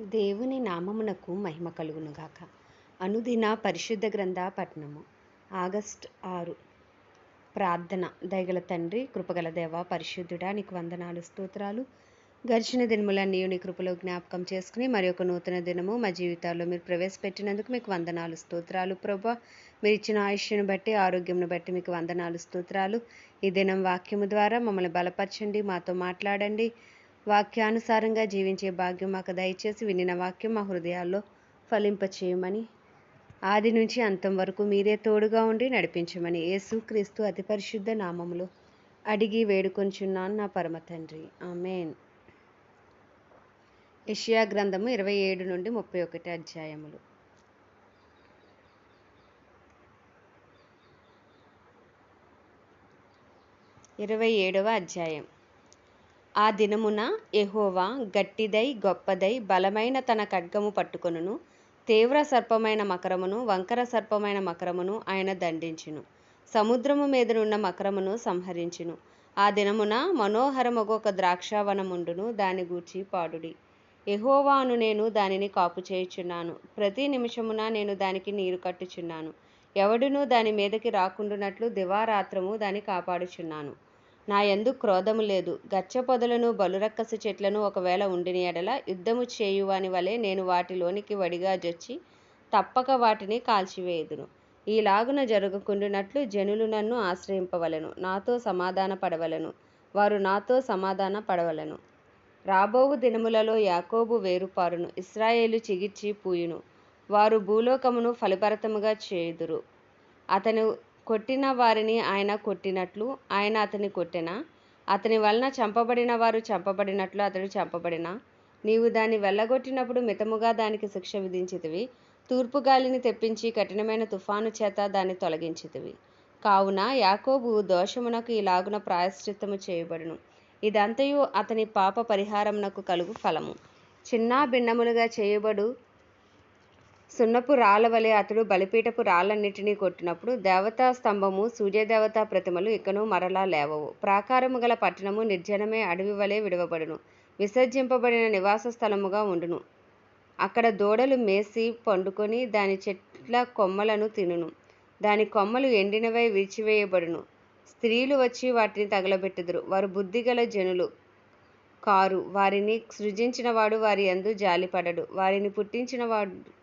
దేవుని నామమునకు మహిమ కలుగునుగాక. అనుదిన పరిశుద్ధ గ్రంథ పట్నము ఆగస్ట్ ఆరు. ప్రార్థన దయగల తండ్రి కృపగల దేవ పరిశుద్ధుడా నీకు వందనాలు స్తోత్రాలు. గడిచిన దినములన్నీ నీ కృపలో జ్ఞాపకం చేసుకుని మరి ఒక నూతన దినము మా జీవితాల్లో మీరు ప్రవేశపెట్టినందుకు మీకు వందనాలు స్తోత్రాలు. ప్రభా మీరు ఇచ్చిన ఆయుష్ను బట్టి ఆరోగ్యంను బట్టి మీకు వందనాలు స్తోత్రాలు. ఈ దినం వాక్యము ద్వారా మమ్మల్ని బలపరచండి మాతో మాట్లాడండి. వాక్యానుసారంగా జీవించే భాగ్యం మాకు దయచేసి వినిన వాక్యం మా హృదయాల్లో ఫలింపచేయమని. ఆది నుంచి అంతం వరకు మీరే తోడుగా ఉండి నడిపించమని యేసు క్రీస్తు అతి పరిశుద్ధ నామములో అడిగి వేడుకొంచున్నాను నా పరమ తండ్రి. ఆమెన్. యెషయా గ్రంథము ఇరవై ఏడు నుండి ముప్పై ఒకటి అధ్యాయములు. ఇరవై ఏడవ అధ్యాయం. ఆ దినమున యెహోవా గట్టిదై గొప్పదై బలమైన తన ఖడ్గము పట్టుకొనును. తీవ్ర సర్పమైన మకరమును వంకర సర్పమైన మకరమును ఆయన దండించును. సముద్రము మీదనున్న మకరమును సంహరించును. ఆ దినమున మనోహరమొక ద్రాక్షావనముండును దాని గూర్చి పాడుడి. ఎహోవాను నేను దానిని కాపు చేయుచున్నాను. ప్రతి నిమిషమున నేను దానికి నీరు కట్టుచున్నాను. ఎవడునూ దాని మీదకి రాకుండునట్లు దివారాత్రము దాన్ని కాపాడుచున్నాను. నాయందు క్రోధము లేదు. గచ్చ పొదలను చెట్లను ఒకవేళ ఉండిన ఎడల యుద్ధము చేయువాని వలె నేను వాటిలోనికి వడిగా జొచ్చి తప్పక వాటిని కాల్చివేయుదును. ఈలాగున జరుగుకుండినట్లు జనులు నన్ను ఆశ్రయింపవలను. నాతో సమాధాన పడవలను. వారు నాతో సమాధాన పడవలను. రాబోవు దినములలో యాకోబు వేరుపారును. ఇస్రాయేలు చిగిర్చి పూయును. వారు భూలోకమును ఫలిపరతముగా చేయుదురు. అతను కొట్టిన వారిని ఆయన కొట్టినట్లు ఆయన అతని కొట్టిన? అతని వలన చంపబడిన వారు చంపబడినట్లు అతడు చంపబడిన? నీవు దాన్ని వెళ్ళగొట్టినప్పుడు మితముగా దానికి శిక్ష విధించితివి. తూర్పు గాలిని తెప్పించి కఠినమైన తుఫాను చేత దాన్ని తొలగించితివి. కావున యాకోబు దోషమునకు ఇలాగున ప్రాయశ్చిత్తము చేయబడును. ఇదంతయు అతని పాప పరిహారమునకు కలుగు ఫలము. చిన్న భిన్నములుగా చేయబడు సున్నపు రాళ్ళ వలె అతడు బలిపీఠపు రాళ్ళన్నిటినీ కొట్టినప్పుడు దేవతా స్తంభము సూర్యదేవతా ప్రతిమలు ఇకను మరలా లేవవు. ప్రాకారము గల పట్టణము నిర్జనమే అడవి వలె విడవబడును. విసర్జింపబడిన నివాస స్థలముగా ఉండును. అక్కడ దూడలు మేసి పండుకొని దాని చెట్ల కొమ్మలను తినును. దాని కొమ్మలు ఎండినవై విరిచివేయబడును. స్త్రీలు వచ్చి వాటిని తగలబెట్టుదురు. వారు బుద్ధిగల జనులు కారు. వారిని సృజించినవాడు వారి యందు జాలిపడడు. వారిని పుట్టించినవాడు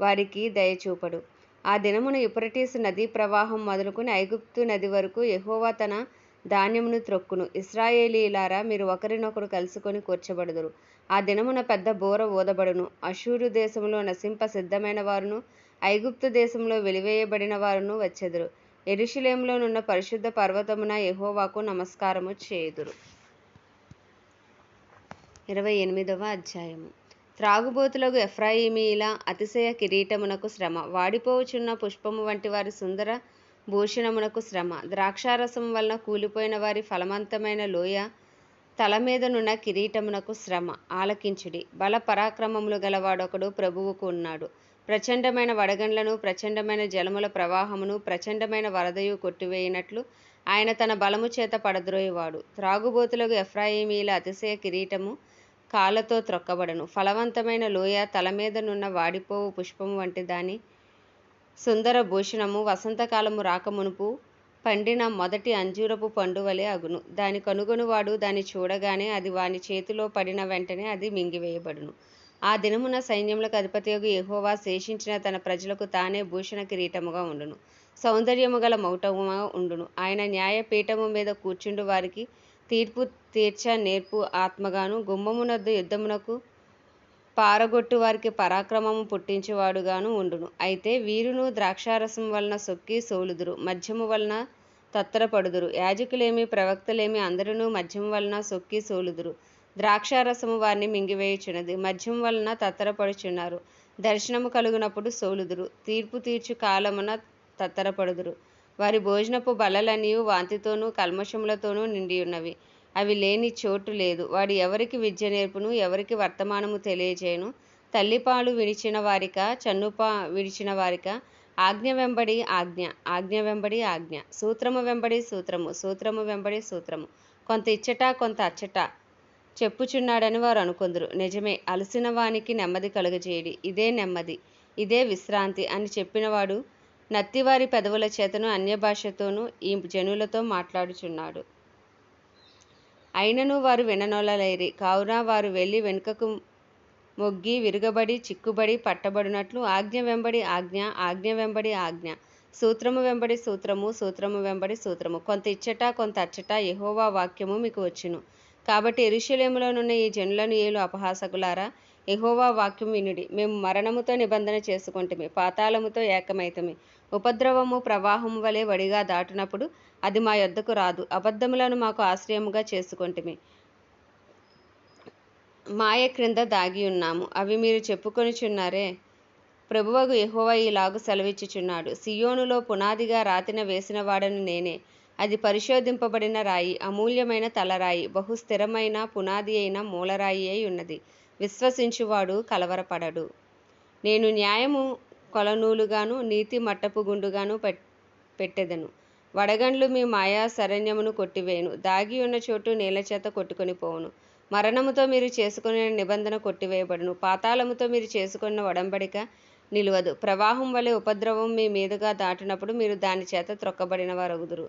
వారికి దయచూపడు ఆ దినమున యుపరటీసు నదీ ప్రవాహం మొదలుకుని ఐగుప్తు నది వరకు ఎహోవా తన ధాన్యమును త్రొక్కును. ఇస్రాయేలీలారా మీరు ఒకరినొకరు కలుసుకొని కూర్చబడుదురు. ఆ దినమున పెద్ద బోర ఊదబడును. అషూరు దేశంలో నశింప సిద్ధమైన వారును ఐగుప్తు దేశంలో వెలివేయబడిన వారును వచ్చెదరు. ఎరుషులేంలోనున్న పరిశుద్ధ పర్వతమున ఎహోవాకు నమస్కారము చేయుదురు. ఇరవై ఎనిమిదవ అధ్యాయము. త్రాగుబోతులకు ఎఫ్రాయిమీల అతిశయ కిరీటమునకు శ్రమ వాడిపోవుచున్న పుష్పము వంటి వారి సుందర భూషణమునకు శ్రమ ద్రాక్షారసం వలన కూలిపోయిన వారి ఫలవంతమైన లోయ తల మీదనున్న కిరీటమునకు శ్రమ ఆలకించుడి. బల పరాక్రమములు గలవాడొకడు ప్రభువుకు ఉన్నాడు. ప్రచండమైన వడగండ్లను ప్రచండమైన జలముల ప్రవాహమును ప్రచండమైన వరదయు కొట్టివేయినట్లు ఆయన తన బలము చేత పడద్రోయేవాడు. త్రాగుబోతులకు ఎఫ్రాయిమీల అతిశయ కిరీటము కాళ్ళతో త్రొక్కబడను. ఫలవంతమైన లోయ తల మీదనున్న వాడిపోవు పుష్పం వంటి దాని సుందర భూషణము వసంతకాలము రాకమునుపు పండిన మొదటి అంజూరపు పండు వలె అగును. దాని కనుగొనువాడు దాన్ని చూడగానే అది వాని చేతిలో పడిన వెంటనే అది మింగివేయబడును. ఆ దినమున సైన్యములకు అధిపతియగు ఎహోవా శేషించిన తన ప్రజలకు తానే భూషణ కిరీటముగా ఉండును. సౌందర్యము గల మౌటముగా ఉండును. ఆయన న్యాయపీఠము మీద కూర్చుండు వారికి తీర్పు తీర్చ నేర్పు ఆత్మగాను గుమ్మమునద్దు యుద్ధమునకు పారగొట్టు వారికి పరాక్రమము పుట్టించువాడుగాను ఉండును. అయితే వీరును ద్రాక్షారసం వలన సొక్కి సోలుదురు మద్యము వలన తత్తరపడుదురు. యాజకులేమి ప్రవక్తలేమి అందరూ మద్యం వలన సొక్కి సోలుదురు. ద్రాక్షారసము వారిని మింగివేయుచున్నది మద్యం వలన తత్తరపడుచున్నారు. దర్శనము కలుగునప్పుడు సోలుదురు. తీర్పు తీర్చు కాలమున తత్తరపడుదురు. వారి భోజనపు బలలనియు వాంతితోనూ కల్మషములతోనూ నిండియున్నవి. అవి లేని చోటు లేదు. వాడు ఎవరికి విద్య నేర్పును ఎవరికి వర్తమానము తెలియజేయను తల్లిపాలు విడిచిన వారిక చన్నుపా విడిచిన వారిక ఆజ్ఞ వెంబడి ఆజ్ఞ ఆజ్ఞ వెంబడి ఆజ్ఞ. సూత్రము వెంబడి సూత్రము సూత్రము వెంబడి సూత్రము. కొంత ఇచ్చట కొంత అచ్చట చెప్పుచున్నాడని వారు అనుకుందరు. నిజమే అలసిన వానికి నెమ్మది కలుగజేయడి. ఇదే నెమ్మది ఇదే విశ్రాంతి అని చెప్పినవాడు నత్తివారి పెదవుల చేతను అన్యభాషతోనూ ఈ జనులతో మాట్లాడుచున్నాడు. అయినను వారు విననోలలేరి. కావున వారు వెళ్ళి వెనుకకు మొగ్గి విరుగబడి చిక్కుబడి పట్టబడినట్లు ఆజ్ఞ వెంబడి ఆజ్ఞ ఆజ్ఞ వెంబడి ఆజ్ఞ. సూత్రము వెంబడి సూత్రము సూత్రము వెంబడి సూత్రము. కొంత ఇచ్చట కొంత అచ్చట యహోవా వాక్యము మీకు వచ్చును. కాబట్టి ఎరుషలేములోనున్న ఈ జనులను ఏలు అపహాసకులారా? ఎహోవా వాక్యం వినుడి. మేము మరణముతో నిబంధన చేసుకుంటమి పాతాళముతో ఏకమైతమి. ఉపద్రవము ప్రవాహము వలె వడిగా దాటినప్పుడు అది మా యొద్దకు రాదు. అబద్ధములను మాకు ఆశ్రయముగా చేసుకొంటిమి. మాయ క్రింద దాగి ఉన్నాము. అవి మీరు చెప్పుకొనిచున్నారే? ప్రభువగు ఎహోవా ఈలాగు సెలవిచ్చుచున్నాడు. సియోనులో పునాదిగా రాతిన వేసిన వాడను నేనే. అది పరిశోధింపబడిన రాయి అమూల్యమైన తలరాయి బహు స్థిరమైన పునాది అయిన మూలరాయి అయి ఉన్నది. విశ్వసించువాడు కలవరపడడు. నేను న్యాయము కొలనూలుగాను నీతి మట్టపు గుండుగాను పెట్ పెట్టెదను. వడగండ్లు మీ మాయా శరణ్యమును కొట్టివేయను. దాగి ఉన్న చోటు నీళ్ళ చేత కొట్టుకొని పోవును. మరణముతో మీరు చేసుకునే నిబంధన కొట్టివేయబడును. పాతాళముతో మీరు చేసుకున్న వడంబడిక నిలువదు. ప్రవాహం వలె ఉపద్రవం మీ మీదుగా దాటినప్పుడు మీరు దాని చేత త్రొక్కబడిన వారగుదురు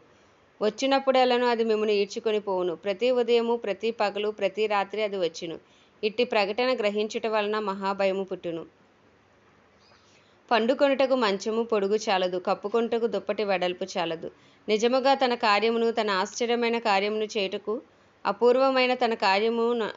వచ్చినప్పుడెలను అది మిమ్మల్ని ఈడ్చుకొని పోవును. ప్రతి ఉదయము ప్రతి పగలు ప్రతి రాత్రి అది వచ్చును. ఇట్టి ప్రకటన గ్రహించుట వలన మహాభయము పుట్టును. పండుకొనుటకు మంచము పొడుగు చాలదు కప్పుకొనుటకు దుప్పటి వెడల్పు చాలదు. నిజముగా తన కార్యమును తన ఆశ్చర్యమైన కార్యమును చేయుటకు అపూర్వమైన తన కార్యము న-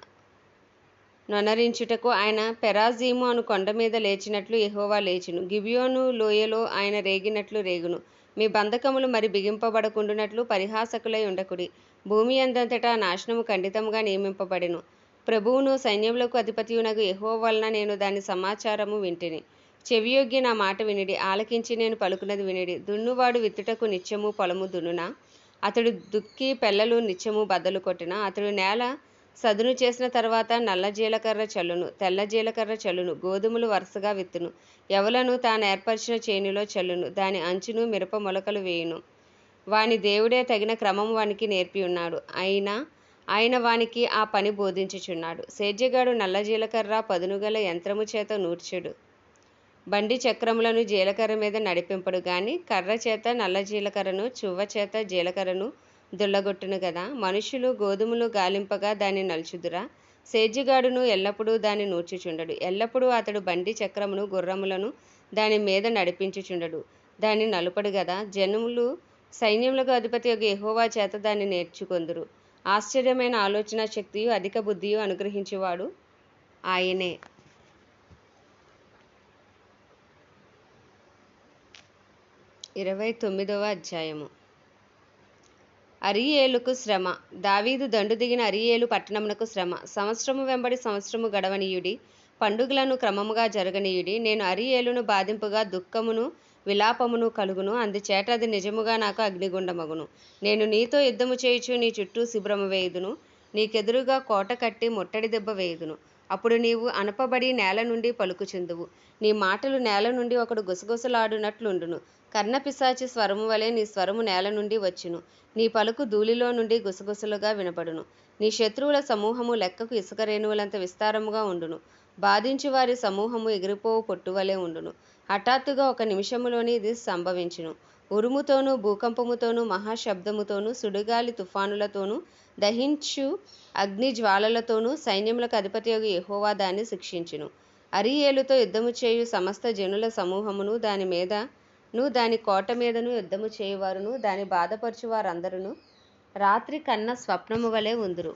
నొనరించుటకు ఆయన పెరాజీము అను కొండ మీద లేచినట్లు ఎహోవా లేచును. గిబియోను లోయలో ఆయన రేగినట్లు రేగును. మీ బంధకములు మరి బిగింపబడకుండునట్లు పరిహాసకులై ఉండకుడి. భూమి అందంతటా నాశనము ఖండితముగా నియమింపబడెను. ప్రభువును సైన్యములకు అధిపతియునగు ఎహో వలన నేను దాని సమాచారము వింటిని. చెవియొగ్గి నా మాట వినిడి ఆలకించి నేను పలుకున్నది వినిడి. దున్నువాడు విత్తుటకు నిత్యము పొలము దున్నునా? అతడు దుక్కి పెళ్ళలు నిత్యము బద్దలు కొట్టిన? అతడు నేల సదును చేసిన తర్వాత నల్ల జీలకర్ర చల్లును తెల్ల జీలకర్ర చల్లును గోధుమలు వరుసగా విత్తును. ఎవలను తాను ఏర్పరిచిన చేనులో చల్లును దాని అంచును మిరప మొలకలు వేయును. వాని దేవుడే తగిన క్రమం వానికి నేర్పి ఉన్నాడు అయినా ఆయన వానికి ఆ పని బోధించుచున్నాడు. సేద్యగాడు నల్ల జీలకర్ర పదునుగల యంత్రము చేత నూర్చుడు. బండి చక్రములను జీలకర్ర మీద నడిపింపడు గాని కర్ర చేత నల్ల జీలకర్రను చువ్వ చేత జీలకర్రను దుల్లగొట్టును గదా మనుషులు గోధుమలు గాలింపగా దాన్ని నలుచుదురా? సేద్యగాడును ఎల్లప్పుడూ దాన్ని నూర్చుచుండడు. ఎల్లప్పుడూ అతడు బండి చక్రమును గుర్రములను దాని మీద నడిపించుచుండడు. దాన్ని నలుపడు గదా? జనములు సైన్యములకు అధిపతి యొక్క ఎహోవా చేత దాన్ని నేర్చుకొందురు. ఆశ్చర్యమైన ఆలోచన శక్తియు అధిక బుద్ధియు అనుగ్రహించేవాడు ఆయనే. ఇరవై తొమ్మిదవ అధ్యాయము. అరియేలుకు శ్రమ. దావీదు దండు దిగిన అరియేలు పట్టణమునకు శ్రమ. సంవత్సరము వెంబడి సంవత్సరము గడవనీయుడి పండుగలను క్రమముగా జరగనీయుడి నేను అరియేలును బాధింపుగా దుఃఖమును విలాపమును కలుగును. అందుచేత అది నిజముగా నాకు అగ్నిగుండమగును నేను నీతో యుద్ధము చేయుచు నీ చుట్టూ శిబిరము వేయుదును. నీకెదురుగా కోట కట్టి ముట్టడి దెబ్బ వేయుదును. అప్పుడు నీవు అనపబడి నేల నుండి పలుకుచుందువు నీ మాటలు నేల నుండి ఒకడు గుసగుసలాడునట్లుండును. కర్ణపిశాచి స్వరము వలె నీ స్వరము నేల నుండి వచ్చును. నీ పలుకు ధూళిలో నుండి గుసగుసలుగా వినపడును నీ శత్రువుల సమూహము లెక్కకు ఇసుక రేణువులంత విస్తారముగా ఉండును. బాధించు వారి సమూహము ఎగిరిపోవు పొట్టువలే ఉండును. హఠాత్తుగా ఒక నిమిషములోనే ఇది సంభవించును. ఉరుముతోనూ భూకంపముతోనూ మహాశబ్దముతోనూ సుడిగాలి తుఫానులతోనూ దహించు అగ్ని జ్వాలలతోనూ సైన్యములకు అధిపతి యెహోవా దాన్ని శిక్షించును. అరియేలుతో యుద్ధము చేయు సమస్త జనుల సమూహమును దాని మీదను దాని కోట మీదను యుద్ధము చేయువారును దాని బాధపరచు వారందరును రాత్రి కన్న స్వప్నము వలె ఉందురు.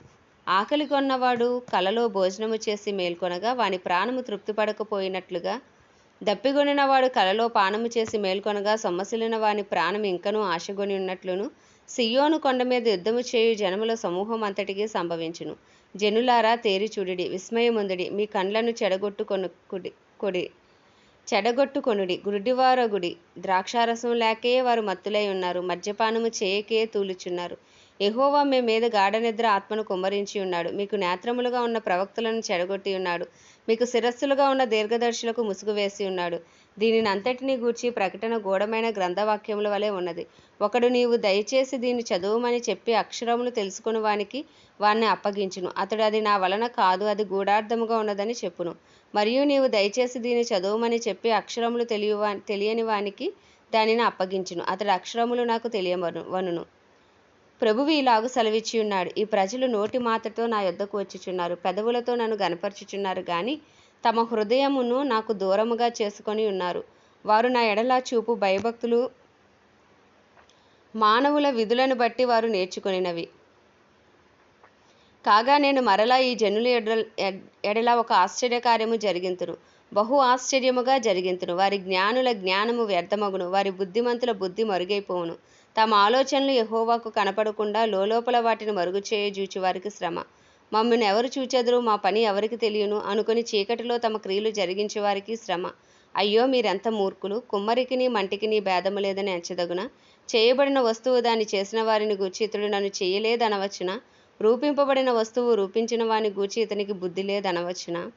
ఆకలి కొన్నవాడు కలలో భోజనము చేసి మేల్కొనగా వాని ప్రాణము తృప్తిపడకపోయినట్లుగా దప్పిగొనినవాడు కలలో పానము చేసి మేల్కొనగా సొమ్మసిలిన వాని ప్రాణం ఇంకనూ ఆశగొని ఉన్నట్లును. సియోను కొండ మీద యుద్ధము చేయు జనముల సమూహం అంతటికి సంభవించును. జనులారా తేరి చూడుడి విస్మయముందుడి మీ కండ్లను చెడగొట్టుకొను కుడి కొడి చెడగొట్టుకొనుడి గుడ్డివారగుడి ద్రాక్షారసం లేకే వారు మత్తులై ఉన్నారు మద్యపానము చేయకే తూలుచున్నారు. ఎహోవా మీ మీద గాఢ నిద్ర ఆత్మను కుమ్మరించి ఉన్నాడు. మీకు నేత్రములుగా ఉన్న ప్రవక్తలను చెడగొట్టి ఉన్నాడు. మీకు శిరస్సులుగా ఉన్న దీర్ఘదర్శులకు ముసుగు వేసి ఉన్నాడు. దీనిని అంతటినీ గూర్చి ప్రకటన గూఢమైన గ్రంథవాక్యముల వలె ఉన్నది. ఒకడు నీవు దయచేసి దీన్ని చదువుమని చెప్పి అక్షరములు తెలుసుకుని వానికి వాణ్ణి అప్పగించును. అతడు అది నా వలన కాదు అది గూఢార్థముగా ఉన్నదని చెప్పును. మరియు నీవు దయచేసి దీన్ని చదువుమని చెప్పి అక్షరములు తెలియవా తెలియని వానికి దానిని అప్పగించును. అతడు అక్షరములు నాకు తెలియవనును ప్రభువు ఇలాగు సెలవిచ్చి ఉన్నాడు. ఈ ప్రజలు నోటి మాటతో నా యొద్దకు వచ్చుచున్నారు. పెదవులతో నన్ను గనపరుచుచున్నారు కానీ తమ హృదయమును నాకు దూరముగా చేసుకొని ఉన్నారు. వారు నా ఎడల చూపు భయభక్తులు మానవుల విధులను బట్టి వారు నేర్చుకునినవి. కాగా నేను మరలా ఈ జనుల ఎడల ఒక ఆశ్చర్యకార్యము జరిగింతును బహు ఆశ్చర్యముగా జరిగింతును వారి జ్ఞానుల జ్ఞానము వ్యర్థమగును. వారి బుద్ధిమంతుల బుద్ధి మరుగైపోవును. తమ ఆలోచనలు ఎహోవాకు కనపడకుండా లోలోపల వాటిని మరుగుచేయజూచి వారికి శ్రమ. మమ్మల్ని ఎవరు చూచెదరు? మా పని ఎవరికి తెలియను? అనుకుని చీకటిలో తమ క్రియలు జరిగించే వారికి శ్రమ. అయ్యో మీరెంత మూర్ఖులు? కుమ్మరికిని మంటికిని భేదము లేదని ఎంచదగున? చేయబడిన వస్తువు దాన్ని చేసిన వారిని గూర్చి ఇతడు నన్ను చేయలేదనవచ్చునా? రూపింపబడిన వస్తువు రూపించిన వాని గూర్చి ఇతనికి బుద్ధి లేదనవచ్చునా?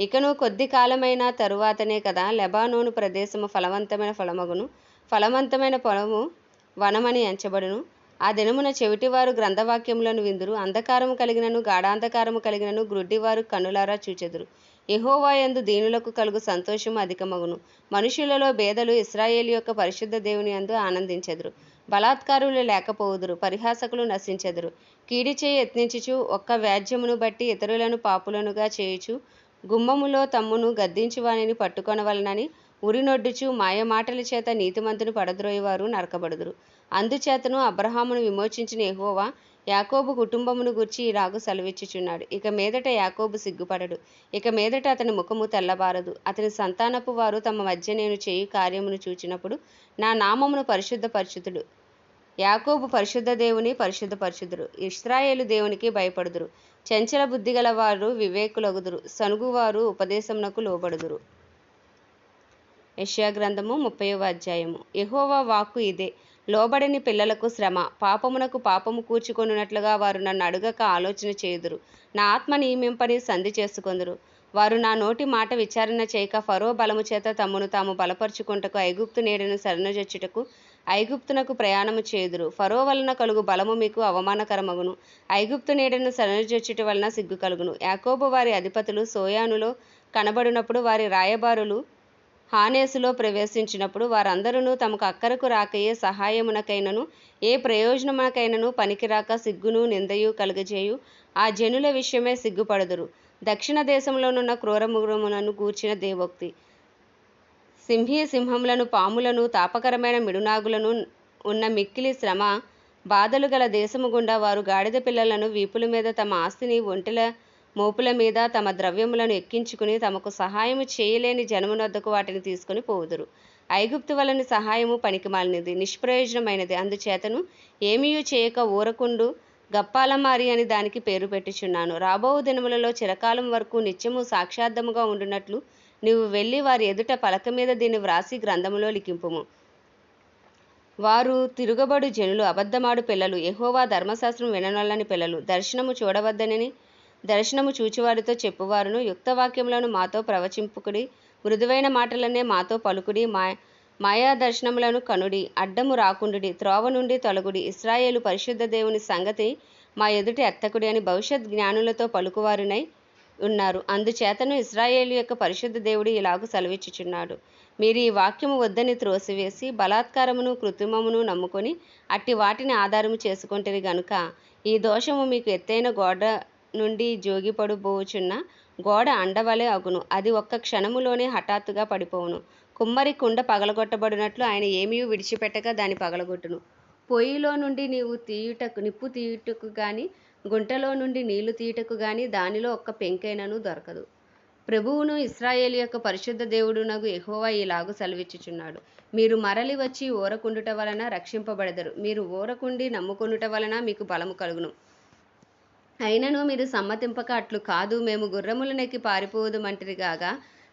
ఇకను కొద్ది కాలమైన తరువాతనే కదా లెబానోను ప్రదేశము ఫలవంతమైన ఫలమగును. ఫలవంతమైన పొలము వనమని ఎంచబడును. ఆ దినమున చెవిటివారు గ్రంథవాక్యములను విందురు. అంధకారము కలిగినను గాఢాంధకారము కలిగినను గ్రుడ్డివారు కన్నులారా చూచెదురు. యెహోవా యందు దీనులకు కలుగు సంతోషము అధికమగును. మనుషులలో భేదలు ఇస్రాయేల్ యొక్క పరిశుద్ధ దేవుని యందు ఆనందించెదరు. బలాత్కారులు లేకపోవుదురు పరిహాసకులు నశించెదరు. కీడి చేయి యత్నించుచు ఒక్క వ్యాజ్యమును బట్టి ఇతరులను పాపులనుగా చేయుచు గుమ్మములో తమ్మును గద్దించి వానిని పట్టుకొనవలనని ఉరినొడ్డుచు మాయమాటల చేత నీతిమంతుని పడద్రోయేవారు నరకబడుదురు. అందుచేతను అబ్రహామును విమోచించిన ఎహోవా యాకోబు కుటుంబమును గూర్చి ఇలాగు సెలవిచ్చుచున్నాడు. ఇక మీదట యాకోబు సిగ్గుపడడు. ఇక మీదట అతని ముఖము తెల్లబారదు. అతని సంతానపు వారు తమ మధ్య నేను చేయు కార్యమును చూచినప్పుడు నా నామమును పరిశుద్ధపరచుతుడు యాకోబు పరిశుద్ధ దేవుని పరిశుద్ధ పరిశుద్ధుడు ఇస్రాయేలు దేవునికి భయపడుదురు. చంచల బుద్ధి గల వారు వివేకులగుదురు. సనుగువారు ఉపదేశమునకు లోబడుదురు. యెషయా గ్రంథము ముప్పైవ అధ్యాయము. యహోవా వాక్కు ఇదే. లోబడని పిల్లలకు శ్రమ పాపమునకు పాపము కూర్చుకొనున్నట్లుగా వారు నన్ను అడుగక ఆలోచన చేయుదురు. నా ఆత్మ నియమింపని సంధి చేసుకొందురు. వారు నా నోటి మాట విచారణ చేయక ఫరో బలము చేత తమను తాము బలపరుచుకుంటకు ఐగుప్తు నీడను శరణుజొచ్చుటకు ఐగుప్తునకు ప్రయాణము చేయుదురు. ఫరో వలన కలుగు బలము మీకు అవమానకరమగును. ఐగుప్తు నీడను శరణుజొచ్చుట వలన సిగ్గు కలుగును. యాకోబు వారి అధిపతులు సోయానులో కనబడినప్పుడు వారి రాయబారులు హానేసులో ప్రవేశించినప్పుడు వారందరూ తమకు అక్కరకు రాకయే సహాయమునకైనను ఏ ప్రయోజనమునకైనను పనికిరాక సిగ్గును నిందయు కలుగజేయు. ఆ జనుల విషయమే సిగ్గుపడదురు. దక్షిణ దేశంలోనున్న క్రూరమృగములను గూర్చిన దేవోక్తి. సింహీ సింహములను పాములను తాపకరమైన మిడునాగులను ఉన్న మిక్కిలి శ్రమ బాధలు గల దేశము గుండా వారు గాడిద పిల్లలను వీపుల మీద తమ ఆస్తిని ఒంటెల మోపుల మీద తమ ద్రవ్యములను ఎక్కించుకుని తమకు సహాయము చేయలేని జనమునొద్దకు వాటిని తీసుకుని పోవుదురు. ఐగుప్తు వలని సహాయము పనికిమాలినది నిష్ప్రయోజనమైనది. అందుచేతను ఏమీయూ చేయక ఊరకుండు గప్పాలమారి అని దానికి పేరు పెట్టుచున్నాను. రాబో దినములలో చిరకాలం వరకు నిత్యము సాక్షార్థముగా ఉండునట్లు నీవు వెళ్ళి వారి ఎదుట పలక మీద దీన్ని వ్రాసి గ్రంథములో లిఖింపుము. వారు తిరుగబడు జనులు అబద్ధమాడు పిల్లలు ఎహోవా ధర్మశాస్త్రం విననొల్లని పిల్లలు దర్శనము చూడవద్దనని దర్శనము చూచివారితో చెప్పువారును. యుక్తవాక్యములను మాతో ప్రవచింపుకుడి. మృదువైన మాటలనే మాతో పలుకుడి. మా మాయా దర్శనములను కనుడి. అడ్డము రాకుండుడి. త్రోవ నుండి తొలగుడి. ఇస్రాయేలు పరిశుద్ధ దేవుని సంగతి మా ఎదుటి ఎత్తకుడి అని భవిష్యత్ జ్ఞానులతో పలుకువారునై ఉన్నారు. అందుచేతను ఇస్రాయేలు యొక్క పరిశుద్ధ దేవుడు ఇలాగు సెలవిచ్చుచున్నాడు. మీరు ఈ వాక్యము వద్దని త్రోసివేసి బలాత్కారమును కృత్రిమమును నమ్ముకొని అట్టి వాటిని ఆధారము చేసుకొంటిరి గనుక ఈ దోషము మీకు ఎత్తైన గోడ నుండి జోగిపడుబోచున్న గోడ అండవలే అగును. అది ఒక్క క్షణములోనే హఠాత్తుగా పడిపోవును. కుమ్మరి కుండ పగలగొట్టబడినట్లు ఆయన ఏమీ విడిచిపెట్టక దాన్ని పగలగొట్టును. పొయ్యిలో నుండి నీవు తీయుటకు నిప్పు తీయుటకు గాని గుంటలో నుండి నీళ్ళు తీయుటకు గాని దానిలో ఒక్క పెంకైనను దొరకదు. ప్రభువును ఇస్రాయేలు యొక్క పరిశుద్ధ దేవుడునగు యెహోవా ఇలాగు సెలవిచ్చుచున్నాడు. మీరు మరలి వచ్చి ఊరకుండుట వలన రక్షింపబడెదరు. మీరు ఊరకుండి నమ్ముకొనుట వలన మీకు బలము కలుగును. అయినను మీరు సమ్మతింపక అట్లు కాదు. మేము గుర్రములనెక్కి పారిపోదుమంటిరి కాగా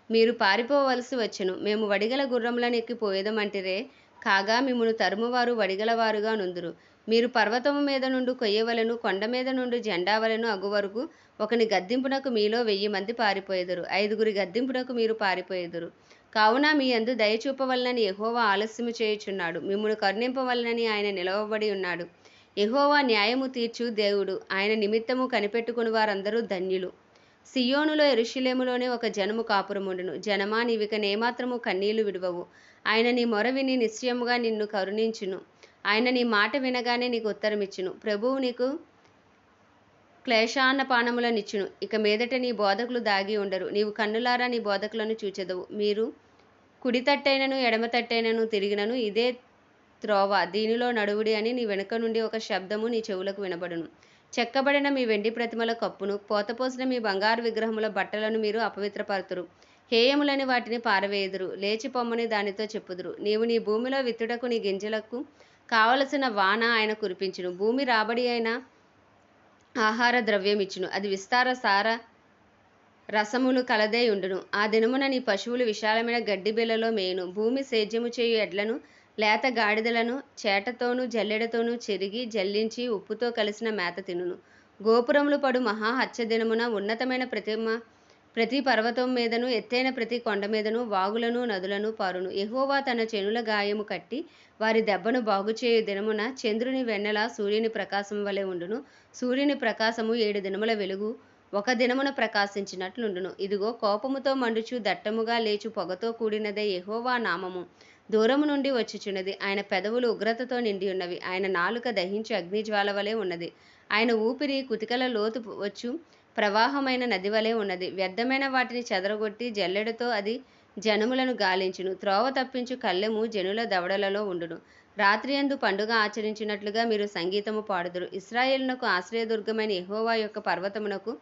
మీరు పారిపోవలసి వచ్చును. మేము వడిగల గుర్రములనెక్కి పోయేదమంటిరే కాగా మిమ్మును తరుమువారు వడిగలవారుగా నుందురు. మీరు పర్వతము మీద నుండి కొయ్యవలను కొండ మీద నుండి జెండావలను అగు వరకు ఒకని గద్దింపునకు మీలో వెయ్యి మంది పారిపోయేదురు. ఐదుగురి గద్దింపునకు మీరు పారిపోయేదురు. కావున మీ యందు దయ చూపవలనని ఆలస్యము చేయుచున్నాడు. మిమ్మును కరుణింపవలనని ఆయన నిలవబడి ఉన్నాడు. ఎహోవా న్యాయము తీర్చు దేవుడు. ఆయన నిమిత్తము కనిపెట్టుకుని వారందరూ ధన్యులు. సియోనులో ఎరుషులేములోనే ఒక జనము కాపురముండును. జనమా నీవిక నేమాత్రము కన్నీళ్ళు విడవవు. ఆయన నీ మొర విని నిశ్చయముగా నిన్ను కరుణించును. ఆయన నీ మాట వినగానే నీకు ఉత్తరమిచ్చును. ప్రభువు నీకు క్లేశాన్నపానములనిచ్చును. ఇక మీదట నీ బోధకులు దాగి ఉండరు. నీవు కన్నులారా నీ బోధకులను చూచెదవు. మీరు కుడి తట్టైనను ఎడమ తట్టైనను తిరిగినను. ఇదే త్రోవ దీనిలో నడువుడి అని నీ వెనుక నుండి ఒక శబ్దము నీ చెవులకు వినబడును. చెక్కబడిన మీ వెండి ప్రతిమల కప్పును పోతపోసిన మీ బంగారు విగ్రహముల బట్టలను మీరు అపవిత్రపరుతురు. హేయములని వాటిని పారవేయుదురు. లేచి పొమ్మని దానితో చెప్పుదురు. నీవు నీ భూమిలో విత్తుటకు నీ గింజలకు కావలసిన వాన ఆయన కురిపించును. భూమి రాబడి అయిన ఆహార ద్రవ్యం ఇచ్చును. అది విస్తార సార రసములు కలదే ఉండును. ఆ దినమున నీ పశువులు విశాలమైన గడ్డి బిళ్ళలో మేయును. భూమి సేద్యము చేయు ఎడ్లను లేత గాడిదలను చేటతోనూ జల్లెడతోనూ చెరిగి జల్లించి ఉప్పుతో కలిసిన మేత తినును. గోపురములు పడు మహా హత్య దినమున ఉన్నతమైన ప్రతిమ ప్రతి పర్వతం మీదను ఎత్తైన ప్రతి కొండ మీదను వాగులను నదులను పారును. ఎహోవా తన చెనుల గాయము కట్టి వారి దెబ్బను బాగుచేయు దినమున చంద్రుని వెన్నెల సూర్యుని ప్రకాశం వలె ఉండును. సూర్యుని ప్రకాశము ఏడు దినముల వెలుగు ఒక దినమున ప్రకాశించినట్లుండును. ఇదిగో కోపముతో మండుచు దట్టముగా లేచు పొగతో కూడినదే ఎహోవా నామము. దూరము నుండి వచ్చిచున్నది. ఆయన పెదవులు ఉగ్రతతో నిండి ఉన్నవి. ఆయన నాలుక దహించు అగ్నిజ్వాల వలె ఉన్నది. ఆయన ఊపిరి కుతికల లోతు వచ్చు. ప్రవాహమైన నది వలె ఉన్నది. వ్యర్థమైన వాటిని చెదరగొట్టి జల్లెడతో అది జనములను గాలించును. త్రోవ తప్పించు కళ్ళెము జనుల దవడలలో ఉండును. రాత్రి అందు పండుగ ఆచరించినట్లుగా మీరు సంగీతము పాడుదురు. ఇస్రాయేల్నకు ఆశ్రయదుర్గమైన ఎహోవా యొక్క పర్వతమునకు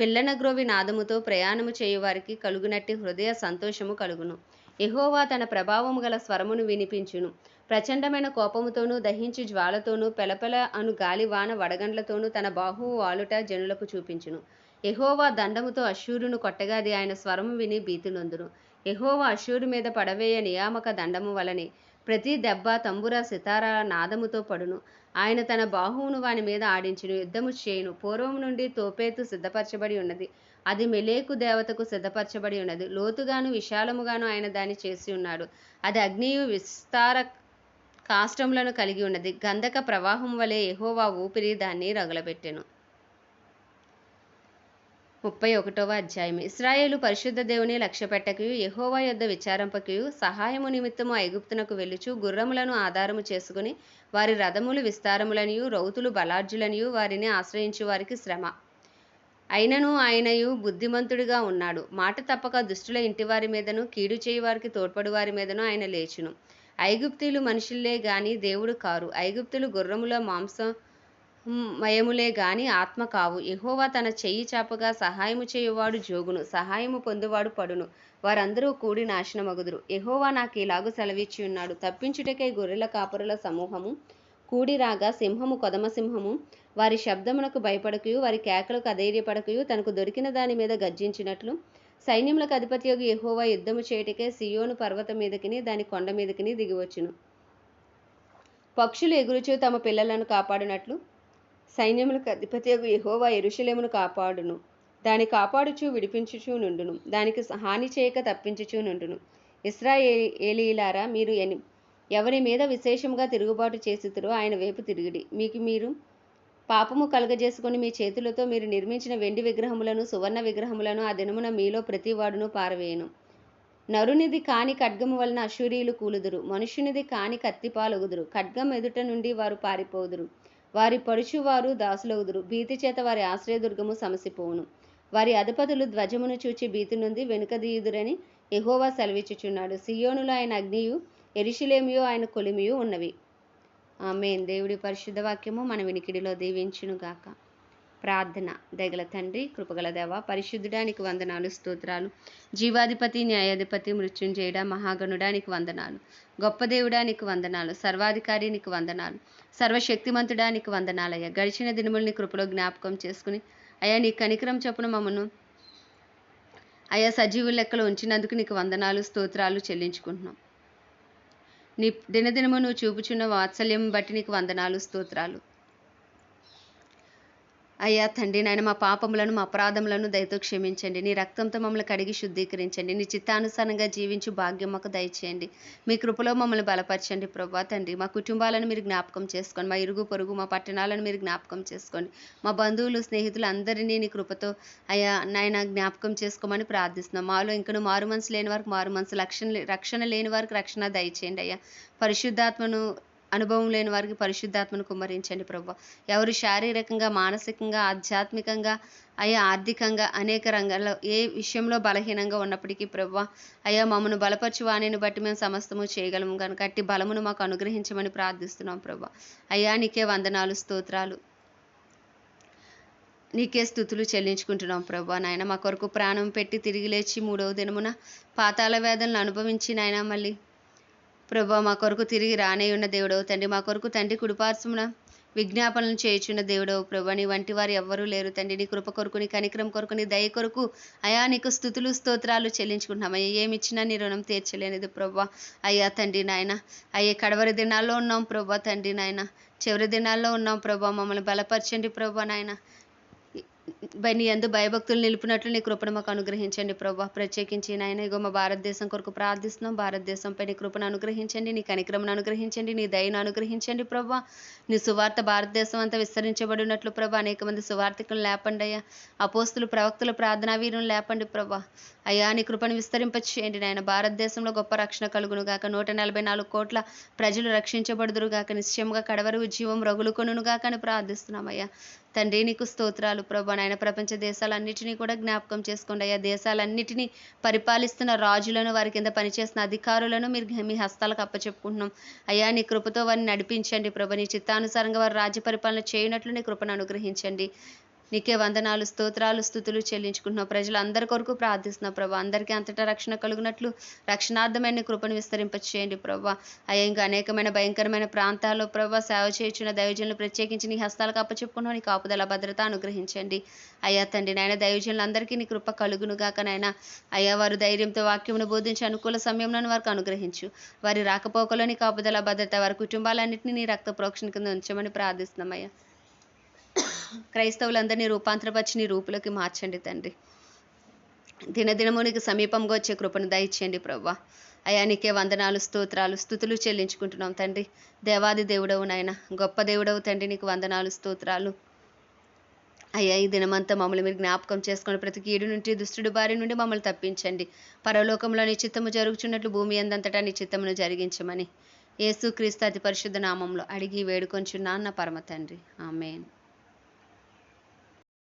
పిల్లన గ్రోవి నాదముతో ప్రయాణము చేయువారికి కలుగునట్టి హృదయ సంతోషము కలుగును. ఎహోవా తన ప్రభావము గల స్వరమును వినిపించును. ప్రచండమైన కోపముతోనూ దహించి జ్వాలతోనూ పెలపెల అను గాలివాన వడగండ్లతోనూ తన బాహువు వాలుట జనులకు చూపించును. ఎహోవా దండముతో అశ్షూరును కొట్టగాది ఆయన స్వరము విని భీతినొందును ఎహోవా అశ్షూరు మీద పడవేయ నియామక దండము వలనే ప్రతి దెబ్బ తంబుర సితార నాదముతో పడును. ఆయన తన బాహువును వాని మీద ఆడించును యుద్ధము చేయును. పూర్వం నుండి తోపేతు సిద్ధపరచబడి ఉన్నది. అది మెలేకు దేవతకు సిద్ధపరచబడి ఉన్నది. లోతుగాను విశాలముగాను ఆయన దాన్ని చేసి ఉన్నాడు. అది అగ్నియు విస్తార కాష్టములను కలిగి ఉన్నది. గంధక ప్రవాహం వలె ఎహోవా ఊపిరి దాన్ని రగులబెట్టెను. ముప్పై ఒకటవ అధ్యాయం ఇస్రాయేలు పరిశుద్ధ దేవుని లక్ష్యపెట్టకి ఎహోవా యొద్ద విచారింపకయు సహాయము నిమిత్తము ఐగుప్తునకు వెళ్ళుచు గుర్రములను ఆధారము చేసుకుని వారి రథములు విస్తారములనియు రౌతులు బలార్జులనియు వారిని ఆశ్రయించు వారికి శ్రమ. అయినను ఆయనయు బుద్ధిమంతుడిగా ఉన్నాడు. మాట తప్పక దుష్టుల ఇంటివారి మీదను కీడు చేయి వారికి తోడ్పడు వారి మీదను ఆయన లేచును. ఐగుప్తులు మనుషుల్లే గాని దేవుడు కారు. ఐగుప్తులు గుర్రముల మాంసం మయములే గాని ఆత్మ కావు. ఎహోవా తన చెయ్యి చాపగా సహాయము చేయువాడు జోగును. సహాయము పొందువాడు పడును. వారందరూ కూడి నాశనమగుదురు. ఎహోవా నాకు ఇలాగు సెలవిచ్చి ఉన్నాడు తప్పించుటకై గొర్రెల కాపురుల సమూహము కూడి రాగా సింహము కొదమ సింహము. వారి శబ్దమునకు భయపడకయు వారి కేకలకు అధైర్యపడకయు తనకు దొరికిన దాని మీద గర్జించినట్లు. సైన్యములకు అధిపతియోగి ఎహోవా యుద్ధము చేయుటకే సియోను పర్వతం మీదకిని దాని కొండ మీదకిని దిగివచ్చును. పక్షులు ఎగురుచు తమ పిల్లలను కాపాడినట్లు. సైన్యములకు అధిపతియగు ఎహోవా ఎరుషలేమును కాపాడును. దాని కాపాడుచు విడిపించుచూ నుండును. దానికి హాని చేయక తప్పించుచూ నుండును. ఇస్రాయేలీలారా మీరు ఎని ఎవరి మీద విశేషముగా తిరుగుబాటు చేసితురో ఆయన వైపు తిరిగిడి. మీకు మీరు పాపము కలగజేసుకుని మీ చేతులతో మీరు నిర్మించిన వెండి విగ్రహములను సువర్ణ విగ్రహములను ఆ దినమున మీలో ప్రతివాడును పారవేయను. నరునిది కాని ఖడ్గము వలన అశూరీయులు కూలుదురు. మనుష్యునిది కాని కత్తిపాలొగుదురు ఖడ్గం ఎదుట నుండి వారు పారిపోదురు. వారి పడుచువారు దాసులవుదురు భీతి చేత వారి ఆశ్రయదుర్గము సమసిపోవును. వారి అధిపతులు ధ్వజమును చూచి భీతి నుండి వెనుకదీయుదురని ఎహోవా సెలవిచ్చుచున్నాడు. సియోనులో ఆయన అగ్నియు ఎరిశిలేమియో ఆయన కొలిమియు ఉన్నవి. ఆమెన్. దేవుడి పరిశుద్ధ వాక్యము మన వినికిడిలో దీవించునుగాక ప్రార్థన దగల తండ్రి కృపగల దేవ పరిశుద్ధుడానికి వందనాలు స్తోత్రాలు. జీవాధిపతి న్యాయాధిపతి మృత్యుంజయుడ మహాగణుడానికి వందనాలు. గొప్ప దేవుడానికి వందనాలు సర్వాధికారినికి వందనాలు. సర్వశక్తిమంతుడానికి వందనాలయ్యా. గడిచిన దినముల్ని కృపలో జ్ఞాపకం చేసుకుని అయ్యా నీ కనికరం చొప్పున మమ్మను అయ్యా సజీవుల లెక్కలో ఉంచినందుకు నీకు వందనాలు స్తోత్రాలు చెల్లించుకుంటున్నాం. నీ దినదినము నువ్వు చూపుచున్న వాత్సల్యం బట్టి నీకు వందనాలు స్తోత్రాలు. అయ్యా తండ్రి నాయన మా పాపములను మా అపరాధములను దయతో క్షమించండి. నీ రక్తంతో మమ్మల్ని కడిగి శుద్ధీకరించండి. నీ చిత్తానుసారంగా జీవించు భాగ్యం మాకు దయచేయండి. మీ కృపలో మమ్మల్ని బలపరచండి ప్రభా తండ్రి. మా కుటుంబాలను మీరు జ్ఞాపకం చేసుకోండి. మా ఇరుగు పొరుగు మా పట్టణాలను మీరు జ్ఞాపకం చేసుకోండి. మా బంధువులు స్నేహితులు అందరినీ నీ కృపతో అయ్యా నాయన జ్ఞాపకం చేసుకోమని ప్రార్థిస్తున్నాం. మాలో ఇంకను మారు మనసు లేని వారికి మారు మనసు రక్షణ రక్షణ లేని వారికి రక్షణ దయచేయండి అయ్యా. పరిశుద్ధాత్మను అనుభవం లేని వారికి పరిశుద్ధాత్మను కుమ్మరించండి ప్రభు. ఎవరు శారీరకంగా మానసికంగా ఆధ్యాత్మికంగా అయ్యా ఆర్థికంగా అనేక రంగాల్లో ఏ విషయంలో బలహీనంగా ఉన్నప్పటికీ ప్రభు అయ్యా మమ్మను బలపరచు వాణిని బట్టి మేము సమస్తము చేయగలము. కనుక అట్టి బలమును మాకు అనుగ్రహించమని ప్రార్థిస్తున్నాం ప్రభు. అయ్యా నీకే వందనాలు స్తోత్రాలు. నీకే స్థుతులు చెల్లించుకుంటున్నాం ప్రభు. నాయన మా కొరకు ప్రాణం పెట్టి తిరిగి లేచి మూడవ దినమున పాతాల వేదనలు అనుభవించి నాయన మళ్ళీ ప్రభా మా కొరకు తిరిగి రానేయున్న ఉన్న దేవుడవు తండ్రి. మా కొరకు తండ్రి కుడిపార్శ్వమున విజ్ఞాపనలు చేయుచున్న దేవుడవు ప్రభా. నీ వంటి వారు ఎవ్వరూ లేరు తండ్రి. నీ కృప కొరకు నీ కనికరం కొరకు నీ దయ కొరకు అయా నీకు స్థుతులు స్తోత్రాలు చెల్లించుకుంటున్నాం. అయ్యా ఏమిచ్చినా నీ రుణం తీర్చలేనిది ప్రభా. అయ్యా తండ్రి నాయన అయ్యే కడవరి దినాల్లో ఉన్నాం ప్రభా తండ్రి నాయన. చివరి దినాల్లో ఉన్నాం ప్రభా. మమ్మల్ని బలపరచండి ప్రభా నాయన. నీ ఎందు భయభక్తులు నిలిపినట్లు నీ కృపను మాకు అనుగ్రహించండి ప్రభా. ప్రత్యేకించి నాయన ఇగో మా భారతదేశం కొరకు ప్రార్థిస్తున్నాం. భారతదేశంపై నీ కృపను అనుగ్రహించండి నీ కనిక్రమను అనుగ్రహించండి నీ దయను అనుగ్రహించండి ప్రభా. నీ సువార్త భారతదేశం అంతా విస్తరించబడినట్లు ప్రభా. అనేక మంది సువార్థికులు లేపండి అయ్యా. అపోస్తులు ప్రవక్తులు ప్రార్థనా వీరులు లేపండి ప్రభా. అయ్యా నీ కృపను విస్తరింపచేయండి నాయన. భారతదేశంలో గొప్ప రక్షణ కలుగును గాక. నూట నలభై నాలుగు కోట్ల ప్రజలు రక్షించబడుదురు గాక. నిశ్చయంగా కడవరు జీవం రగులుకొనును గాక అని ప్రార్థిస్తున్నాం అయ్యా. తండ్రి నీకు స్తోత్రాలు ప్రభా. నాయన ప్రపంచ దేశాలన్నిటినీ కూడా జ్ఞాపకం చేసుకోండి అయ్యా. దేశాలన్నిటినీ పరిపాలిస్తున్న రాజులను వారి కింద పనిచేస్తున్న అధికారులను మీరు మీ హస్తాలకు అప్పచెప్పుకుంటున్నాం. అయ్యా నీ కృపతో వారిని నడిపించండి ప్రభ. నీ చిత్తానుసారంగా వారు రాజ్య పరిపాలన చేయనట్లు నీ కృపను అనుగ్రహించండి. నీకే వందనాలు స్తోత్రాలు స్థుతులు చెల్లించుకుంటున్నావు. ప్రజలందరి కొరకు ప్రార్థిస్తున్నావు ప్రభా. అందరికీ అంతటా రక్షణ కలుగునట్లు రక్షణార్థమైన కృపను విస్తరింపచేయండి ప్రభా. అయ్యా ఇంకా అనేకమైన భయంకరమైన ప్రాంతాల్లో ప్రభా సేవ చేయించిన దైవజనులు ప్రత్యేకించి నీ హస్తాలకు అప్పచెప్పుకున్నావు నీ కాపుదల భద్రత అనుగ్రహించండి. అయ్యా తండ్రి నాయన దైవజనులందరికీ నీ కృప కలుగునుగాక నాయన. అయ్యా వారు ధైర్యంతో వాక్యమును బోధించి అనుకూల సమయంలో వారికి అనుగ్రహించు. వారి రాకపోకలోని కాపుదల భద్రత వారి కుటుంబాలన్నింటినీ నీ రక్త ప్రోక్షణ కింద ఉంచమని ప్రార్థిస్తున్నాం అయ్యా. క్రైస్తవులందరినీ రూపాంతరపరిచి నీ రూపులోకి మార్చండి తండ్రి. దినదినము నీకు సమీపంగా వచ్చే కృపను దయచేయండి ప్రవ్వా. అయా నీకే వందనాలు స్తోత్రాలు స్థుతులు చెల్లించుకుంటున్నాం తండ్రి. దేవాది దేవుడవు నాయన గొప్ప దేవుడవు తండ్రి నీకు వందనాలు స్తోత్రాలు. అయ్యా ఈ దినమంతా మమ్మల్ని మీరు జ్ఞాపకం చేసుకుని ప్రతి కీడు నుండి దుష్టుడు బారి నుండి మమ్మల్ని తప్పించండి. పరలోకంలో నిశ్చిత్తము చిత్తము జరుగుచున్నట్లు భూమి అందంతటా నీ చిత్తమును జరిగించమని. యేసు క్రీస్తు అతి పరిశుద్ధ నామంలో అడిగి వేడుకొంచున్నాన్న పరమ తండ్రి. ఆమెన్.